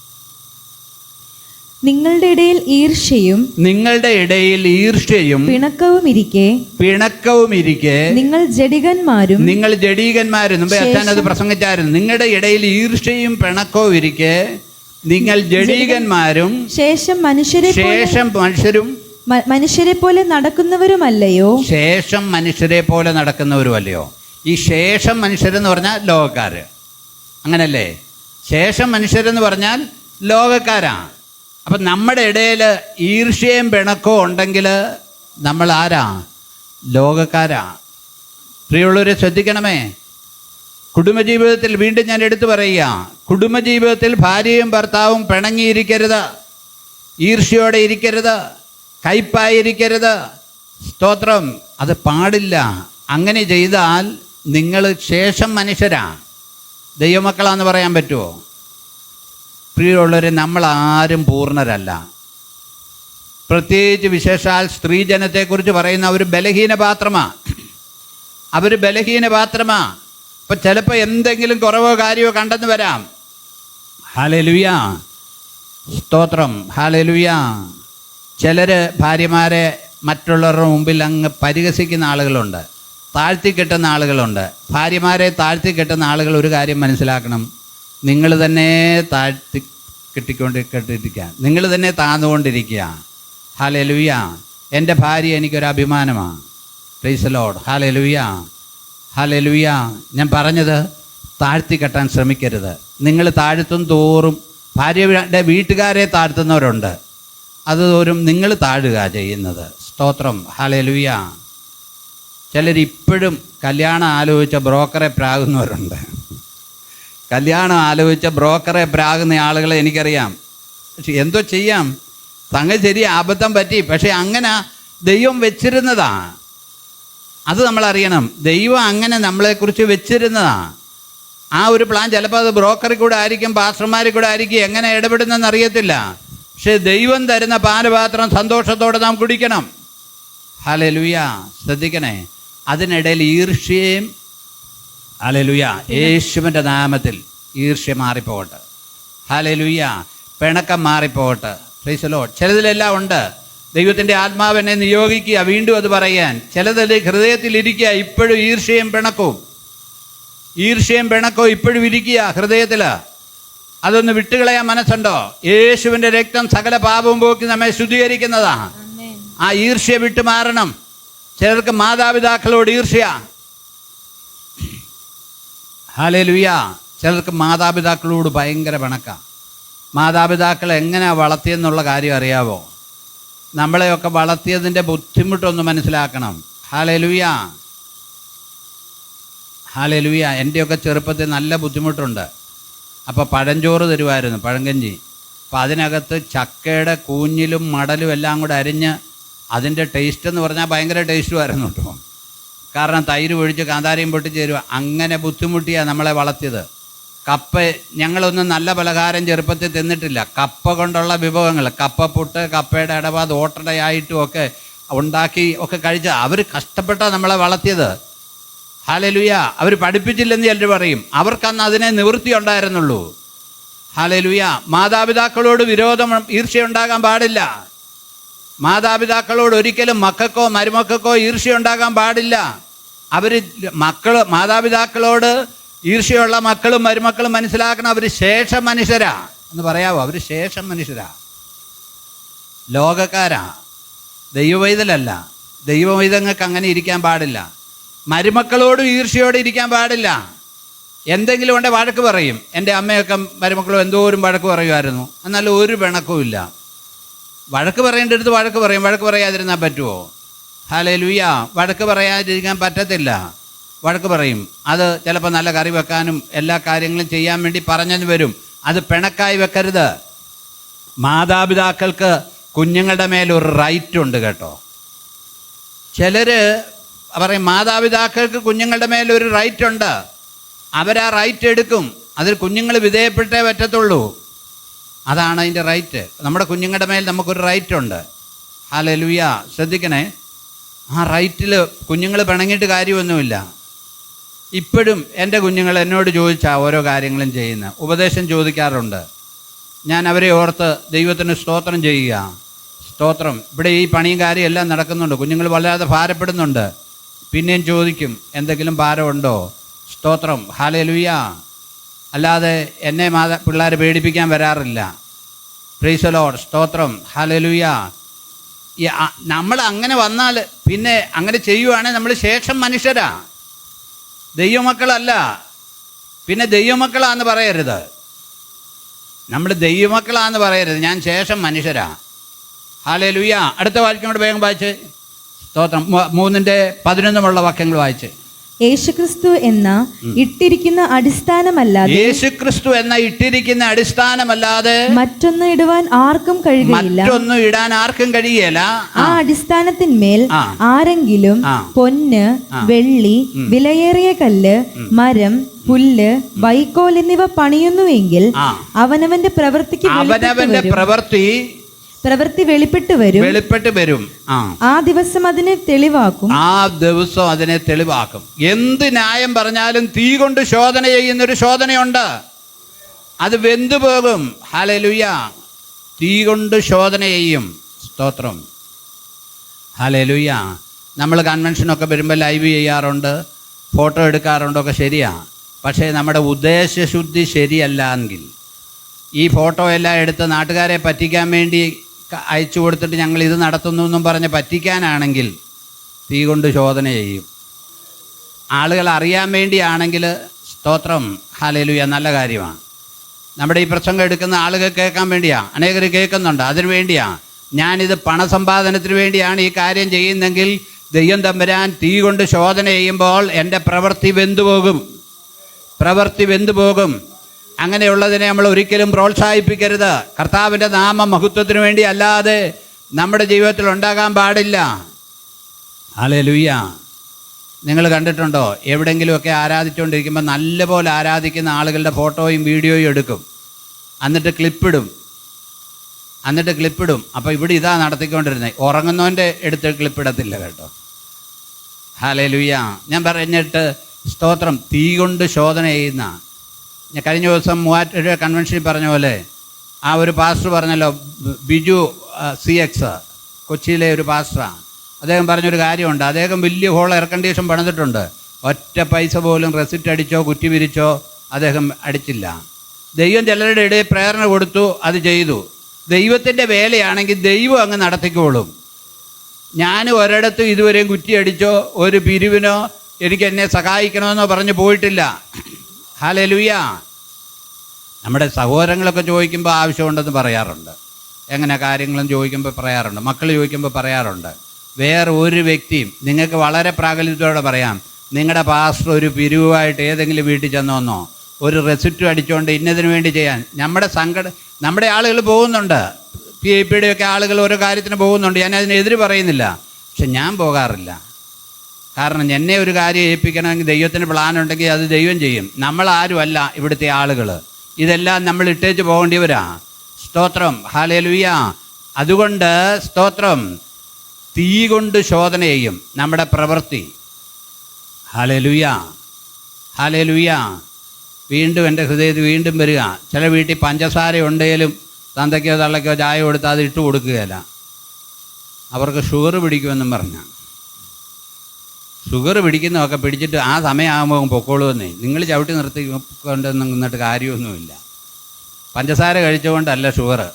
നിങ്ങളുടെ ഇടയിൽ ഈർഷ്യയും നിങ്ങളുടെ ഇടയിൽ ഈർഷ്യയും പിണക്കവും ഇരിക്കെ പിണക്കവും ഇരിക്കെ നിങ്ങൾ ജഡികന്മാരും നിങ്ങൾ ജഡീകന്മാരും മുമ്പേ അച്ഛൻ അത് പ്രസംഗിച്ചായിരുന്നു. നിങ്ങളുടെ ഇടയിൽ ഈർഷ്യയും പിണക്കവും ഇരിക്കെ നിങ്ങൾ ജഡീകന്മാരും ശേഷം മനുഷ്യരെ ശേഷം മനുഷ്യരും മനുഷ്യരെ പോലെ നടക്കുന്നവരുമല്ലയോ? ശേഷം മനുഷ്യരെ പോലെ നടക്കുന്നവരുമല്ലയോ? ഈ ശേഷം മനുഷ്യരെന്ന് പറഞ്ഞാൽ ലോകക്കാര്. അങ്ങനല്ലേ? ശേഷം മനുഷ്യരെന്ന് പറഞ്ഞാൽ ലോകക്കാരാ. അപ്പം നമ്മുടെ ഇടയിൽ ഈർഷ്യയും പിണക്കവും ഉണ്ടെങ്കിൽ നമ്മൾ ആരാ? ലോകക്കാരാ. പ്രിയമുള്ളവരെ ശ്രദ്ധിക്കണമേ. കുടുംബജീവിതത്തിൽ വീണ്ടും ഞാൻ എടുത്തു പറയുക കുടുംബജീവിതത്തിൽ ഭാര്യയും ഭർത്താവും പിണങ്ങിയിരിക്കരുത്. ഈർഷ്യയോടെ ഇരിക്കരുത്. കയ്പായിരിക്കരുത്. സ്തോത്രം. അത് പാടില്ല. അങ്ങനെ ചെയ്താൽ നിങ്ങൾ ശേഷം മനുഷ്യരാ. ദൈവമക്കളാന്ന് പറയാൻ പറ്റുമോ പ്രിയമുള്ളവരെ നമ്മൾ ആരും പൂർണരല്ല. പ്രത്യേകിച്ച് വിശേഷാൽ സ്ത്രീജനത്തെക്കുറിച്ച് പറയുന്ന ഒരു ബലഹീന പാത്രമാ അവർ ബലഹീന പാത്രമാ ഇപ്പം ചിലപ്പോൾ എന്തെങ്കിലും കുറവോ കാര്യമോ കണ്ടെന്ന് വരാം. ഹാലലുയ. സ്തോത്രം. ഹാലലുയ. ചിലർ ഭാര്യമാരെ മറ്റുള്ളവരുടെ മുമ്പിൽ അങ്ങ് പരിഹസിക്കുന്ന ആളുകളുണ്ട്. താഴ്ത്തി കെട്ടുന്ന ആളുകളുണ്ട്. ഭാര്യമാരെ താഴ്ത്തി കെട്ടുന്ന ആളുകൾ ഒരു കാര്യം മനസ്സിലാക്കണം. നിങ്ങൾ തന്നെ താഴ്ത്തി കെട്ടിക്കൊണ്ട് കെട്ടിരിക്കുക നിങ്ങൾ തന്നെ താന്നുകൊണ്ടിരിക്കുക ഹാലലുയ എന്റെ ഭാര്യ എനിക്കൊരു അഭിമാനമാണ്. പ്ലീസ് ലോഡ് ഹാലലുയ ഹാലലുയ ഞാൻ പറഞ്ഞത് താഴ്ത്തി കെട്ടാൻ ശ്രമിക്കരുത്. നിങ്ങൾ താഴ്ത്തും തോറും ഭാര്യയുടെ വീട്ടുകാരെ താഴ്ത്തുന്നവരുണ്ട്. അത് തോറും നിങ്ങൾ താഴുക ചെയ്യുന്നത്. സ്തോത്രം. ഹാലലുയ ചിലരിപ്പോഴും കല്യാണം ആലോചിച്ച ബ്രോക്കറെ പ്രാകുന്നവരുണ്ട്. കല്യാണം ആലോചിച്ച ബ്രോക്കറെ പ്രാകുന്ന ആളുകളെ എനിക്കറിയാം. പക്ഷെ എന്തോ ചെയ്യാം? സംഗതി ശരി അബദ്ധം പറ്റി. പക്ഷെ അങ്ങനെ ദൈവം വെച്ചിരുന്നതാ. അത് നമ്മൾ അറിയണം. ദൈവം അങ്ങനെ നമ്മളെക്കുറിച്ച് വെച്ചിരുന്നതാ. ആ ഒരു പ്ലാൻ ചിലപ്പോൾ അത് ബ്രോക്കറിൽ കൂടെ ആയിരിക്കും പാസ്റ്റർമാരിൽ കൂടെ ആയിരിക്കും എങ്ങനെ ഇടപെടുന്നെന്ന് അറിയത്തില്ല. പക്ഷെ ദൈവം തരുന്ന പാനപാത്രം സന്തോഷത്തോടെ നാം കുടിക്കണം. ഹലലുയ ശ്രദ്ധിക്കണേ. അതിനിടയിൽ ഈർഷ്യയും ഹലലുയ യേശുവിന്റെ നാമത്തിൽ ഈർഷ്യ മാറിപ്പോകട്ടെ. ഹലലുയ പിണക്കം മാറിപ്പോകട്ടെ. ഫ്രീസലോ ചിലതിലെല്ലാം ഉണ്ട്. ദൈവത്തിന്റെ ആത്മാവിനെ നിയോഗിക്കുക വീണ്ടും അത് പറയാൻ. ചിലതിൽ ഹൃദയത്തിൽ ഇരിക്കുക ഇപ്പോഴും ഈർഷ്യയും പിണക്കവും. ഈർഷ്യയും പിണക്കവും ഇപ്പോഴും ഇരിക്കുക ഹൃദയത്തിൽ അതൊന്ന് വിട്ടുകളയാൻ മനസ്സുണ്ടോ? യേശുവിന്റെ രക്തം സകല പാപവും പോക്കി നമ്മെ ശുദ്ധീകരിക്കുന്നതാണ് ആ ഈർഷ്യ വിട്ടുമാറണം. ചിലർക്ക് മാതാപിതാക്കളോട് ഈർഷ്യ. ഹാലേലുയ. ചിലർക്ക് മാതാപിതാക്കളോട് ഭയങ്കര പിണക്ക. മാതാപിതാക്കൾ എങ്ങനെ വളർത്തിയെന്നുള്ള കാര്യം അറിയാവോ? നമ്മളെയൊക്കെ വളർത്തിയതിന്റെ ബുദ്ധിമുട്ടൊന്ന് മനസ്സിലാക്കണം. ഹാലേലുയ. ഹാലേലുയ എന്റെയൊക്കെ ചെറുപ്പത്തിൽ നല്ല ബുദ്ധിമുട്ടുണ്ട്. അപ്പോൾ പഴഞ്ചോറ് തരുമായിരുന്നു പഴങ്കഞ്ചി. അപ്പോൾ അതിനകത്ത് ചക്കയുടെ കൂഞ്ഞിലും മടലും എല്ലാം കൂടെ അരിഞ്ഞ് അതിന്റെ ടേസ്റ്റ് എന്ന് പറഞ്ഞാൽ ഭയങ്കര ടേസ്റ്റുമായിരുന്നു കേട്ടോ. കാരണം തൈര് ഒഴിച്ച് കാന്താരിയും പൊട്ടിച്ച് തരുക അങ്ങനെ ബുദ്ധിമുട്ടിയാണ് നമ്മളെ വളർത്തിയത്. കപ്പ ഞങ്ങളൊന്നും നല്ല പലഹാരം ചെറുപ്പത്തിൽ തിന്നിട്ടില്ല. കപ്പ കൊണ്ടുള്ള വിഭവങ്ങൾ കപ്പപ്പുട്ട് കപ്പയുടെ ഇടപാട് ഓട്ടടയായിട്ടും ഒക്കെ ഉണ്ടാക്കി ഒക്കെ കഴിച്ച അവർ കഷ്ടപ്പെട്ടാണ് നമ്മളെ വളർത്തിയത്. ഹാലലുയ. അവർ പഠിപ്പിച്ചില്ലെന്ന് ചിലർ പറയും. അവർക്കന്ന് അതിനെ നിവൃത്തി ഉണ്ടായിരുന്നുള്ളൂ. ഹാലലുയ. മാതാപിതാക്കളോട് വിരോധം ഈർഷ്യ ഉണ്ടാകാൻ പാടില്ല. മാതാപിതാക്കളോട് ഒരിക്കലും മക്കൾക്കോ മരുമക്കൾക്കോ ഈർഷ്യ ഉണ്ടാകാൻ പാടില്ല. അവർ മക്കൾ മാതാപിതാക്കളോട് ഈർഷ്യയുള്ള മക്കളും മരുമക്കളും മനസ്സിലാക്കണം അവർ ശേഷം മനുഷ്യരാ. എന്ന് പറയാവോ? അവർ ശേഷം മനുഷ്യരാ. ലോകക്കാരാ. ദൈവവൈതലല്ല. ദൈവവൈതങ്ങൾക്ക് അങ്ങനെ ഇരിക്കാൻ പാടില്ല. മരുമക്കളോടും ഈർഷ്യയോടെ ഇരിക്കാൻ പാടില്ല. എന്തെങ്കിലും ഉണ്ടെ വഴക്ക് പറയും. എന്റെ അമ്മയൊക്കെ മരുമക്കളും എന്തോരും വഴക്ക് പറയുമായിരുന്നു. എന്നാൽ ഒരു പിണക്കവും ഇല്ല. വഴക്ക് പറയേണ്ടടുത്ത് വഴക്ക് പറയും. വഴക്ക് പറയാതിരുന്നാൽ പറ്റുമോ ഹാലേ ലുയ്യ വഴക്ക് പറയാതിരിക്കാൻ പറ്റത്തില്ല. വഴക്ക് പറയും. അത് ചിലപ്പോൾ നല്ല കറി വെക്കാനും എല്ലാ കാര്യങ്ങളും ചെയ്യാൻ വേണ്ടി പറഞ്ഞെന്ന് വരും. അത് പിണക്കായി വെക്കരുത്. മാതാപിതാക്കൾക്ക് കുഞ്ഞുങ്ങളുടെ മേലൊരു റൈറ്റ് ഉണ്ട് കേട്ടോ. ചിലർ പറയും മാതാപിതാക്കൾക്ക് കുഞ്ഞുങ്ങളുടെ മേലൊരു റൈറ്റ് ഉണ്ട്. അവരാ റൈറ്റ് എടുക്കും. അതിൽ കുഞ്ഞുങ്ങൾ വിധേയപ്പെട്ടേ പറ്റത്തുള്ളൂ. അതാണ് അതിന്റെ റൈറ്റ് നമ്മുടെ കുഞ്ഞുങ്ങളുടെ മേൽ നമുക്കൊരു റൈറ്റ് ഉണ്ട്. ഹാലലുയ ശ്രദ്ധിക്കണേ. ആ റൈറ്റിൽ കുഞ്ഞുങ്ങൾ പിണങ്ങിയിട്ട് കാര്യമൊന്നുമില്ല. ഇപ്പോഴും എന്റെ കുഞ്ഞുങ്ങൾ എന്നോട് ചോദിച്ചാൽ ഓരോ കാര്യങ്ങളും ചെയ്യുന്ന. ഉപദേശം ചോദിക്കാറുണ്ട്. ഞാൻ അവരെ ഓർത്ത് ദൈവത്തിന് സ്തോത്രം ചെയ്യുക. സ്തോത്രം. ഇവിടെ ഈ പണിയും കാര്യം എല്ലാം നടക്കുന്നുണ്ട്. കുഞ്ഞുങ്ങൾ വല്ലാതെ ഭാരപ്പെടുന്നുണ്ട്. പിന്നെയും ചോദിക്കും എന്തെങ്കിലും ഭാരമുണ്ടോ? സ്തോത്രം. ഹാലലുയ. അല്ലാതെ എന്നെ മാതാ പിള്ളേർ പേടിപ്പിക്കാൻ വരാറില്ല. പ്രീസലോഡ് സ്തോത്രം. ഹാലലുയ. നമ്മൾ അങ്ങനെ വന്നാൽ പിന്നെ അങ്ങനെ ചെയ്യുവാണെങ്കിൽ നമ്മൾ ശേഷം മനുഷ്യരാ. ദൈവമക്കളല്ല. പിന്നെ ദൈവമക്കളാന്ന് പറയരുത്. നമ്മൾ ദൈവമക്കളാന്ന് പറയരുത്. ഞാൻ ശേഷം മനുഷ്യരാ. ഹാലേ ലുയ്യ അടുത്ത വാക്യം കൂടെ വേഗം വായിച്ച്. സ്തോത്രം. മൂന്നിന്റെ പതിനൊന്നുമുള്ള വാക്യങ്ങൾ വായിച്ച്. യേശുക്രിസ്തു എന്ന ഇട്ടിരിക്കുന്ന അടിസ്ഥാനമല്ലാതെ യേശുക്രിസ്തു എന്ന ഇട്ടിരിക്കുന്ന അടിസ്ഥാനമല്ലാതെ മറ്റൊന്ന് ഇടുവാൻ ആർക്കും കഴിയുകയില്ല. മറ്റൊന്നും ഇടാൻ ആർക്കും കഴിയല ആ. അടിസ്ഥാനത്തിന്മേൽ. ആരെങ്കിലും പൊന്ന് വെള്ളി വിലയേറിയ കല്ല് മരം പുല്ല് വൈക്കോൽ എന്നിവ പണിയുന്നുവെങ്കിൽ അവനവന്റെ പ്രവൃത്തിക്ക് അവനവന്റെ. പ്രവൃത്തി പ്രവൃത്തി വെളിപ്പെട്ട് വരും. വെളിപ്പെട്ട് വരും. ആ. ആ ദിവസം അതിനെ തെളിവാക്കും. ആ ദിവസം അതിനെ തെളിവാക്കും. എന്ത് ന്യായം പറഞ്ഞാലും തീ കൊണ്ട് ശോധന ചെയ്യുന്നൊരു ശോധനയുണ്ട്. അത് വെന്തു പോകും. ഹലലുയ തീ കൊണ്ട് ശോധന ചെയ്യും. സ്തോത്രം. ഹലലുയ നമ്മൾ കൺവെൻഷനൊക്കെ വരുമ്പോൾ ലൈവ് ചെയ്യാറുണ്ട്. ഫോട്ടോ എടുക്കാറുണ്ടൊക്കെ ശരിയാ. പക്ഷേ നമ്മുടെ ഉദ്ദേശശുദ്ധി ശരിയല്ല എങ്കിൽ ഈ ഫോട്ടോ എല്ലാം എടുത്ത് നാട്ടുകാരെ പറ്റിക്കാൻ വേണ്ടി അയച്ചു കൊടുത്തിട്ട് ഞങ്ങൾ ഇത് നടത്തുന്നു എന്നും പറഞ്ഞ് പറ്റിക്കാനാണെങ്കിൽ തീ കൊണ്ട് ശോധന ചെയ്യും. ആളുകൾ അറിയാൻ വേണ്ടിയാണെങ്കിൽ സ്തോത്രം ഹാലേലുയ നല്ല കാര്യമാണ്. നമ്മുടെ ഈ പ്രസംഗം എടുക്കുന്ന ആളുകൾ കേൾക്കാൻ വേണ്ടിയാ. അനേകർ കേൾക്കുന്നുണ്ട് അതിനു വേണ്ടിയാ. ഞാനിത് പണസമ്പാദനത്തിന് വേണ്ടിയാണ് ഈ കാര്യം ചെയ്യുന്നെങ്കിൽ ദൈവം തമ്പുരാൻ തീ കൊണ്ട് ശോധന ചെയ്യുമ്പോൾ എന്റെ പ്രവൃത്തി വെന്തുപോകും. പ്രവൃത്തി വെന്തുപോകും. അങ്ങനെയുള്ളതിനെ നമ്മൾ ഒരിക്കലും പ്രോത്സാഹിപ്പിക്കരുത്. കർത്താവിന്റെ നാമ മഹത്വത്തിന് വേണ്ടി അല്ലാതെ നമ്മുടെ ജീവിതത്തിൽ ഉണ്ടാകാൻ പാടില്ല. ആളെ ലുയ്യ നിങ്ങൾ കണ്ടിട്ടുണ്ടോ? എവിടെയെങ്കിലുമൊക്കെ ആരാധിച്ചുകൊണ്ടിരിക്കുമ്പോൾ നല്ലപോലെ ആരാധിക്കുന്ന ആളുകളുടെ ഫോട്ടോയും വീഡിയോയും എടുക്കും. എന്നിട്ട് ക്ലിപ്പിടും. എന്നിട്ട് ക്ലിപ്പിടും. അപ്പോൾ ഇവിടെ ഇതാ നടത്തിക്കൊണ്ടിരുന്നത്. ഉറങ്ങുന്നവന്റെ എടുത്ത് ക്ലിപ്പിടത്തില്ല കേട്ടോ. ഹാലേ ലുയ്യ ഞാൻ പറഞ്ഞിട്ട് സ്തോത്രം. തീ കൊണ്ട് ശോധന ചെയ്യുന്ന കഴിഞ്ഞ ദിവസം മൂവാറ്റുപുഴ കൺവെൻഷനിൽ പറഞ്ഞ പോലെ ആ ഒരു പാസ്റ്റർ പറഞ്ഞല്ലോ ബിജു സി എക്സ് കൊച്ചിയിലെ ഒരു പാസ്റ്ററാണ് അദ്ദേഹം പറഞ്ഞൊരു കാര്യമുണ്ട്. അദ്ദേഹം വലിയ ഹോൾ എയർ കണ്ടീഷൻ പണിതിട്ടുണ്ട്. ഒറ്റ പൈസ പോലും റെസിപ്റ്റ് അടിച്ചോ കുറ്റി വിരിച്ചോ അദ്ദേഹം അടിച്ചില്ല. ദൈവം ചിലരുടെ ഇടയിൽ പ്രേരണ കൊടുത്തു അത് ചെയ്തു. ദൈവത്തിന്റെ വേലയാണെങ്കിൽ ദൈവം അങ്ങ് നടത്തിക്കോളും. ഞാൻ ഒരിടത്തും ഇതുവരെയും കുറ്റി അടിച്ചോ ഒരു പിരിവിനോ എനിക്ക് എന്നെ സഹായിക്കണമെന്നോ പറഞ്ഞു പോയിട്ടില്ല. ഹാലലുയ്യ നമ്മുടെ സഹോദരങ്ങളൊക്കെ ചോദിക്കുമ്പോൾ ആവശ്യമുണ്ടെന്ന് പറയാറുണ്ട്. എങ്ങനെ കാര്യങ്ങളും ചോദിക്കുമ്പോൾ പറയാറുണ്ട്. മക്കൾ ചോദിക്കുമ്പോൾ പറയാറുണ്ട്. വേറെ ഒരു വ്യക്തിയും നിങ്ങൾക്ക് വളരെ പ്രാഗൽഭ്യത്തോടെ പറയാം നിങ്ങളുടെ പാസ്റ്റർ ഒരു പിരിവുമായിട്ട് ഏതെങ്കിലും വീട്ടിൽ ചെന്ന് വന്നോ? ഒരു റെസിപ്റ്റ് അടിച്ചുകൊണ്ട് ഇന്നതിന് വേണ്ടി ചെയ്യാൻ. നമ്മുടെ സങ്കട നമ്മുടെ ആളുകൾ പോകുന്നുണ്ട്. പി ഐ പിയുടെയൊക്കെ ആളുകൾ ഓരോ കാര്യത്തിന് പോകുന്നുണ്ട്. ഞാൻ അതിനെതിര് പറയുന്നില്ല. പക്ഷെ ഞാൻ പോകാറില്ല. കാരണം എന്നെ ഒരു കാര്യം ഏൽപ്പിക്കണമെങ്കിൽ ദൈവത്തിന് പ്ലാൻ ഉണ്ടെങ്കിൽ അത് ദൈവം ചെയ്യും. നമ്മൾ ആരുമല്ല ഇവിടുത്തെ ആളുകൾ ഇതെല്ലാം നമ്മൾ ഇട്ടേച്ച് പോകേണ്ടിവരാ സ്തോത്രം. ഹാലേലുയ്യ അതുകൊണ്ട് സ്തോത്രം. തീ കൊണ്ട് ശോധന ചെയ്യും നമ്മുടെ പ്രവൃത്തി. ഹാലേലുയ്യ ഹാലേലുയ്യ വീണ്ടും എന്റെ ഹൃദയത്തിൽ വീണ്ടും വരിക. ചില വീട്ടിൽ പഞ്ചസാര ഉണ്ടെങ്കിലും തന്തയ്ക്കോ തള്ളയ്ക്കോ ചായ കൊടുത്താൽ അത് ഇട്ട് കൊടുക്കുകയില്ല. അവർക്ക് ഷുഗർ പിടിക്കുമെന്നും പറഞ്ഞാണ്. ഷുഗർ പിടിക്കുന്നതൊക്കെ പിടിച്ചിട്ട് ആ സമയമാകുമ്പോൾ പൊക്കോളുമെന്നേ. നിങ്ങൾ ചവിട്ടി നിർത്തി കൊണ്ട് നിന്നിട്ട് കാര്യമൊന്നുമില്ല. പഞ്ചസാര കഴിച്ചുകൊണ്ടല്ല ഷുഗർ.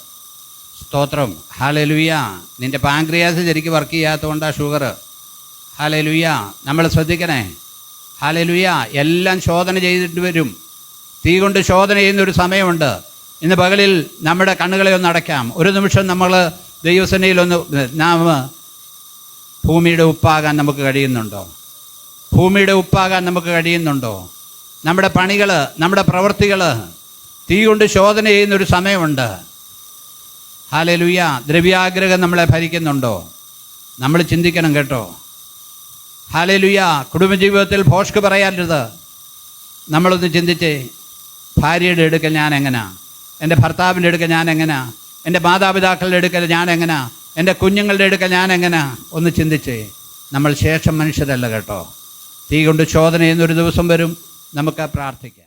സ്തോത്രം. ഹാലലുയ നിന്റെ പാങ്ക്രിയാസ് ശരിക്കും വർക്ക് ചെയ്യാത്തതുകൊണ്ടാണ് ഷുഗർ. ഹാലലുയ നമ്മൾ ശ്രദ്ധിക്കണേ. ഹാലലുയ എല്ലാം ശോധന ചെയ്തിട്ട് വരും. തീ കൊണ്ട് ശോധന ചെയ്യുന്ന ഒരു സമയമുണ്ട്. ഇന്ന് പകലിൽ നമ്മുടെ കണ്ണുകളെ ഒന്ന് അടയ്ക്കാം. ഒരു നിമിഷം നമ്മൾ ദൈവസേനയിലൊന്ന് നാം ഭൂമിയുടെ ഉപ്പാകാൻ നമുക്ക് കഴിയുന്നുണ്ടോ? ഭൂമിയുടെ ഉപ്പാകാൻ നമുക്ക് കഴിയുന്നുണ്ടോ? നമ്മുടെ പണികൾ നമ്മുടെ പ്രവൃത്തികൾ തീ കൊണ്ട് ശോധന ചെയ്യുന്നൊരു സമയമുണ്ട്. ഹാലലുയ്യ ദ്രവ്യാഗ്രഹം നമ്മളെ ഭരിക്കുന്നുണ്ടോ? നമ്മൾ ചിന്തിക്കണം കേട്ടോ. ഹാലലുയ്യ കുടുംബജീവിതത്തിൽ ഭോഷ്ക്ക് പറയാനുള്ളത് നമ്മളൊന്ന് ചിന്തിച്ചേ ഭാര്യയുടെ എടുക്കൽ ഞാൻ എങ്ങനാ? എന്റെ ഭർത്താവിന്റെ എടുക്കൽ ഞാൻ എങ്ങനാ? എന്റെ മാതാപിതാക്കളുടെ എടുക്കൽ ഞാൻ എങ്ങനാ? എന്റെ കുഞ്ഞുങ്ങളുടെ എടുക്കൽ ഞാൻ എങ്ങനാ? ഒന്ന് ചിന്തിച്ചേ. നമ്മൾ ശേഷം മനുഷ്യരല്ല കേട്ടോ. തീ കൊണ്ട് ചോദന ചെയ്യുന്നൊരു ദിവസം വരും. നമുക്ക് പ്രാർത്ഥിക്കാം.